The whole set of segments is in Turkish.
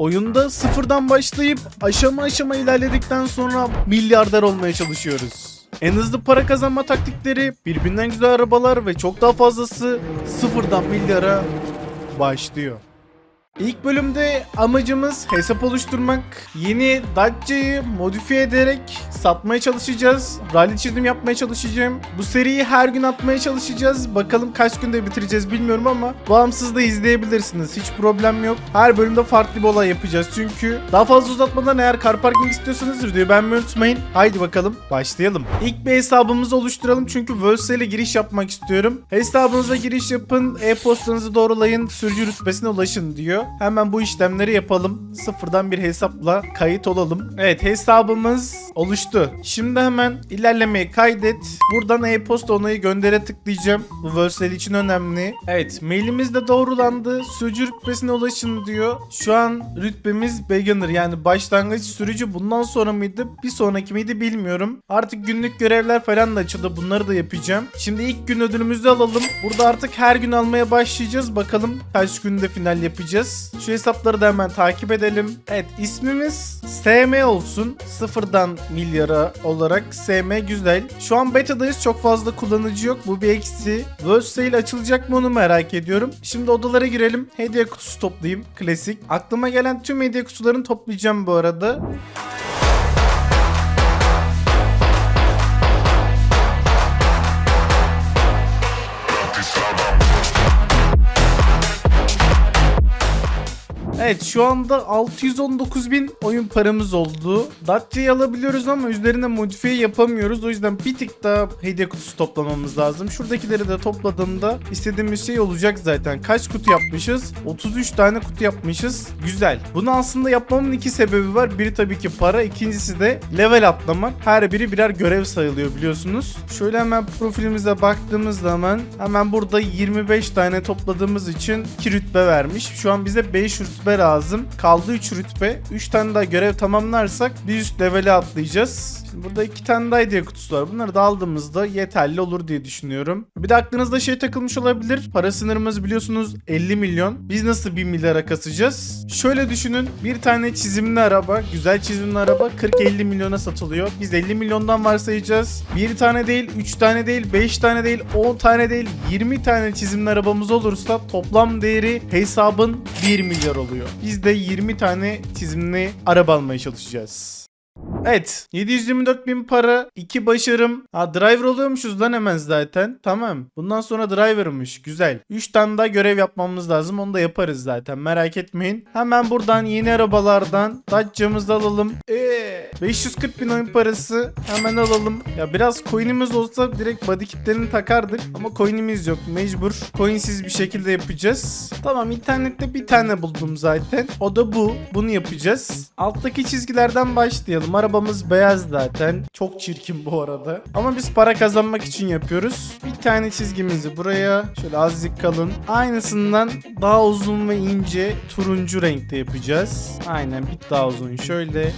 Oyunda sıfırdan başlayıp aşama aşama ilerledikten sonra milyarder olmaya çalışıyoruz. En hızlı para kazanma taktikleri, birbirinden güzel arabalar ve çok daha fazlası sıfırdan milyara başlıyor. İlk bölümde amacımız hesap oluşturmak. Yeni Dacia'yı modifiye ederek satmaya çalışacağız. Rally çizim yapmaya çalışacağım. Bu seriyi her gün atmaya çalışacağız. Bakalım kaç günde bitireceğiz bilmiyorum ama bağımsız da izleyebilirsiniz. Hiç problem yok. Her bölümde farklı bir olay yapacağız çünkü. Daha fazla uzatmadan eğer car parking istiyorsanız videoyu beğenmeyi unutmayın. Haydi bakalım başlayalım. İlk bir hesabımızı oluşturalım çünkü Worlds'e ile giriş yapmak istiyorum. Hesabınıza giriş yapın, e-postanızı doğrulayın, sürücü rütbesine ulaşın diyor. Hemen bu işlemleri yapalım. Sıfırdan bir hesapla kayıt olalım. Evet hesabımız oluştu. Şimdi hemen ilerlemeyi kaydet. Buradan e-posta onayı göndere tıklayacağım. Bu Worlds'el için önemli. Evet mailimiz de doğrulandı. Sürücü rütbesine ulaşın diyor. Şu an rütbemiz beginner yani başlangıç sürücü bundan sonra mıydı bir sonraki miydi bilmiyorum. Artık günlük görevler falan da açıldı bunları da yapacağım. Şimdi ilk gün ödülümüzü alalım. Burada artık her gün almaya başlayacağız. Bakalım kaç günde final yapacağız. Şu hesapları da hemen takip edelim. Evet ismimiz SM olsun. Sıfırdan milyara olarak SM güzel. Şu an beta'dayız çok fazla kullanıcı yok. Bu bir eksi. World Sale açılacak mı onu merak ediyorum. Şimdi odalara girelim. Hediye kutusu toplayayım. Klasik. Aklıma gelen tüm hediye kutularını toplayacağım bu arada. Evet şu anda 619 bin oyun paramız oldu. Dacia'yı alabiliyoruz ama üzerine modifiye yapamıyoruz. O yüzden bir tık daha hediye kutusu toplamamız lazım. Şuradakileri de topladığımda istediğimiz şey olacak zaten. Kaç kutu yapmışız? 33 tane kutu yapmışız. Güzel. Bunu aslında yapmamın iki sebebi var. Biri tabii ki para. ikincisi de level atlamak. Her biri birer görev sayılıyor biliyorsunuz. Şöyle hemen profilimize baktığımız zaman hemen burada 25 tane topladığımız için 2 rütbe vermiş. Şu an bize 5 rütbe lazım. Kaldı 3 rütbe. 3 tane daha görev tamamlarsak bir üst levele atlayacağız. Şimdi burada iki tane daha kutusu var. Bunları da aldığımızda yeterli olur diye düşünüyorum. Bir de aklınızda şey takılmış olabilir. Para sınırımız biliyorsunuz 50 milyon. Biz nasıl 1 milyara kasacağız? Şöyle düşünün. Bir tane çizimli araba, güzel çizimli araba 40-50 milyona satılıyor. Biz 50 milyondan varsayacağız. Bir tane değil, 3 tane değil, 5 tane değil, 10 tane değil, 20 tane çizimli arabamız olursa toplam değeri hesabın 1 milyar oluyor. Biz de 20 tane çizimli araba almaya çalışacağız. Evet 724 bin para 2 başarım. Ha driver oluyormuşuz lan hemen zaten. Tamam. Bundan sonra driver'mış. Güzel. 3 tane daha görev yapmamız lazım. Onu da yaparız zaten. Merak etmeyin. Hemen buradan yeni arabalardan Dacia'mızı alalım. Eee 540 bin oyun parası Hemen alalım. Ya biraz coin'imiz olsa direkt body kitlerini takardık. Ama coin'imiz yok. Mecbur. Coin'siz bir şekilde yapacağız. Tamam internette bir tane buldum zaten. O da bu. Bunu yapacağız. Alttaki çizgilerden başlayalım Arabamız beyaz zaten. Çok çirkin bu arada. Ama biz para kazanmak için yapıyoruz. Bir tane çizgimizi buraya şöyle azıcık kalın. Aynısından daha uzun ve ince turuncu renkte yapacağız. Aynen bir daha uzun şöyle.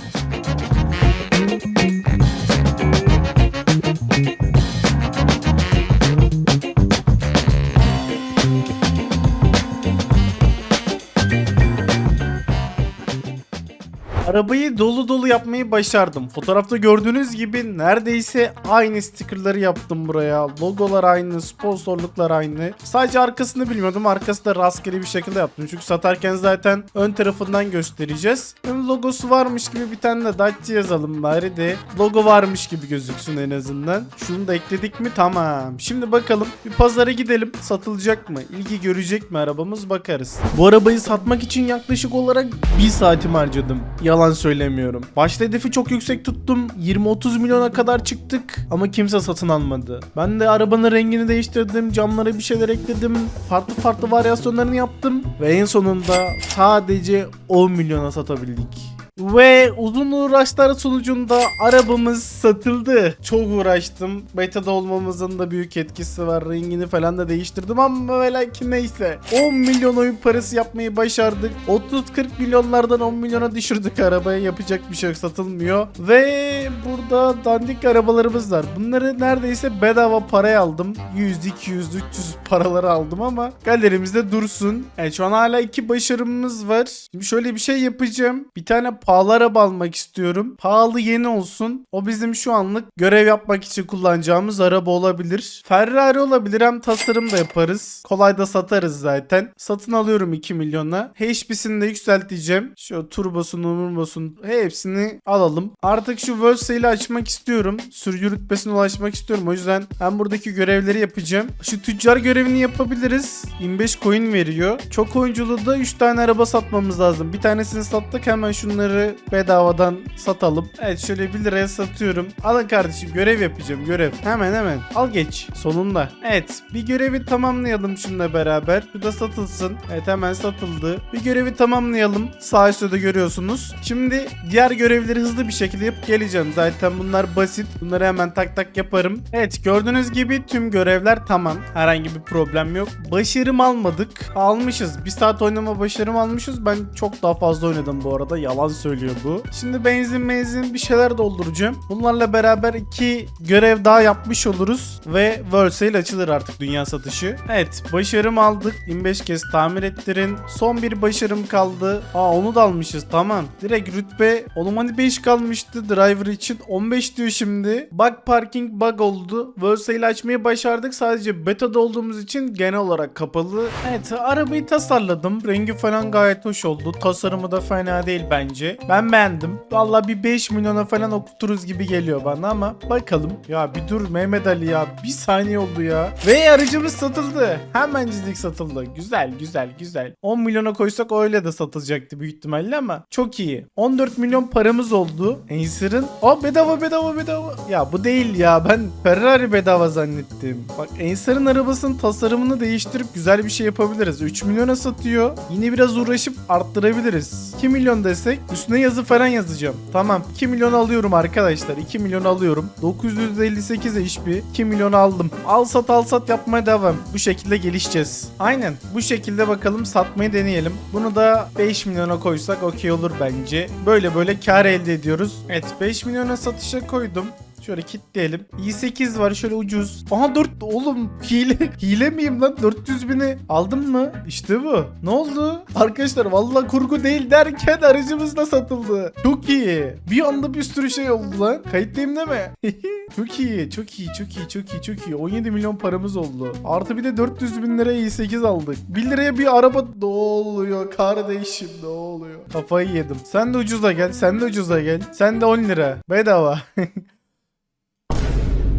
Arabayı dolu dolu yapmayı başardım. Fotoğrafta gördüğünüz gibi neredeyse aynı stickerları yaptım buraya. Logolar aynı, sponsorluklar aynı. Sadece arkasını bilmiyordum. Arkası da rastgele bir şekilde yaptım. Çünkü satarken zaten ön tarafından göstereceğiz. Ön logosu varmış gibi bir tane de Dacia yazalım bari de. Logo varmış gibi gözüksün en azından. Şunu da ekledik mi? Tamam. Şimdi bakalım bir pazara gidelim. Satılacak mı? İlgi görecek mi arabamız? Bakarız. Bu arabayı satmak için yaklaşık olarak bir saatimi harcadım. Yalan söylemiyorum. Başta hedefi çok yüksek tuttum. 20-30 milyona kadar çıktık ama kimse satın almadı. Ben de arabanın rengini değiştirdim. Camlara bir şeyler ekledim. Farklı farklı varyasyonlarını yaptım. Ve en sonunda sadece 10 milyona satabildik. Ve uzun uğraşlar sonucunda arabamız satıldı. Çok uğraştım. Beta'da olmamızın da büyük etkisi var. Rengini falan da değiştirdim ama ve lakin neyse. 10 milyon oyun parası yapmayı başardık. 30-40 milyonlardan 10 milyona düşürdük arabaya. Yapacak bir şey yok satılmıyor. Ve burada dandik arabalarımız var. Bunları neredeyse bedava paraya aldım. 100, 200, 300 paraları aldım ama galerimizde dursun. Evet şu an hala iki başarımız var. Şimdi şöyle bir şey yapacağım. Bir tane pahalı araba almak istiyorum. Pahalı yeni olsun. O bizim şu anlık görev yapmak için kullanacağımız araba olabilir. Ferrari olabilir hem tasarım da yaparız. Kolay da satarız zaten. Satın alıyorum 2 milyona. HP'sini de yükselteceğim. Şu turbosunu, murbosunu hepsini alalım. Artık şu Versa açmak istiyorum. Sürücü rütbesine ulaşmak istiyorum. O yüzden ben buradaki görevleri yapacağım. Şu tüccar görevini yapabiliriz. 25 coin veriyor. Çok oyunculu da 3 tane araba satmamız lazım. Bir tanesini sattık hemen şunları bedavadan satalım. Evet şöyle 1 liraya satıyorum. Alın kardeşim görev yapacağım görev. Hemen hemen. Al geç. Sonunda. Evet bir görevi tamamlayalım şununla beraber. Bu da satılsın. Evet hemen satıldı. Bir görevi tamamlayalım. Sağ üstte de görüyorsunuz. Şimdi diğer görevleri hızlı bir şekilde yapıp geleceğim. Zaten bunlar basit. Bunları hemen tak tak yaparım. Evet gördüğünüz gibi tüm görevler tamam. Herhangi bir problem yok. Başarım almadık. Almışız. Bir saat oynama başarım almışız. Ben çok daha fazla oynadım bu arada. Yalan söylüyor bu. Şimdi benzin benzin bir şeyler dolduracağım. Bunlarla beraber iki görev daha yapmış oluruz. Ve Versailles açılır artık dünya satışı. Evet başarım aldık. 25 kez tamir ettirin. Son bir başarım kaldı. Aa onu da almışız tamam. Direkt rütbe oğlum hani 5 kalmıştı driver için. 15 diyor şimdi. Bug parking bug oldu. Versailles açmayı başardık. Sadece beta'da olduğumuz için genel olarak kapalı. Evet arabayı tasarladım. Rengi falan gayet hoş oldu. Tasarımı da fena değil bence. Ben beğendim. Valla bir 5 milyona falan okuturuz gibi geliyor bana ama bakalım. Ya bir dur Mehmet Ali ya. Bir saniye oldu ya. Ve aracımız satıldı. Hemencik satıldı. Güzel güzel güzel. 10 milyona koysak öyle de satılacaktı büyük ihtimalle ama çok iyi. 14 milyon paramız oldu. Acer'ın. Aa bedava bedava bedava. Ya bu değil ya. Ben Ferrari bedava zannettim. Bak Acer'ın arabasının tasarımını değiştirip güzel bir şey yapabiliriz. 3 milyona satıyor. Yine biraz uğraşıp arttırabiliriz. 2 milyon desek üstüne yazı falan yazacağım. Tamam 2 milyon alıyorum arkadaşlar. 2 milyon alıyorum. 958 HP. 2 milyon aldım. Al sat al sat yapmaya devam. Bu şekilde gelişeceğiz. Aynen. Bu şekilde bakalım satmayı deneyelim. Bunu da 5 milyona koysak okey olur bence. Böyle böyle kar elde ediyoruz. Evet 5 milyona satışa koydum. Şöyle kitleyelim. i8 var şöyle ucuz. Aha 4 oğlum hile hile miyim lan 400 bini aldım mı? İşte bu. Ne oldu? Arkadaşlar vallahi kurgu değil derken aracımız da satıldı. Çok iyi. Bir anda bir sürü şey oldu lan. Kayıttayım değil mi? çok iyi, çok iyi, çok iyi, çok iyi, çok iyi. 17 milyon paramız oldu. Artı bir de 400 bin liraya i8 aldık. 1 liraya bir araba ne oluyor kardeşim ne oluyor? Kafayı yedim. Sen de ucuza gel, sen de ucuza gel. Sen de 10 lira. Bedava.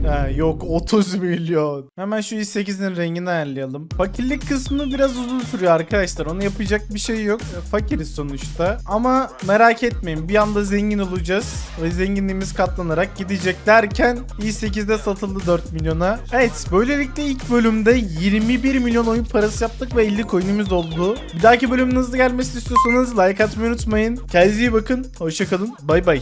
Ha, yok 30 milyon. Hemen şu i8'in rengini ayarlayalım. Fakirlik kısmı biraz uzun sürüyor arkadaşlar. Onu yapacak bir şey yok. E, Fakiriz sonuçta. Ama merak etmeyin bir anda zengin olacağız. Ve zenginliğimiz katlanarak gidecek derken i8'de satıldı 4 milyona. Evet böylelikle ilk bölümde 21 milyon oyun parası yaptık ve 50 coin'imiz oldu. Bir dahaki bölümün hızlı gelmesini istiyorsanız like atmayı unutmayın. Kendinize iyi bakın. Hoşçakalın. Bay bay.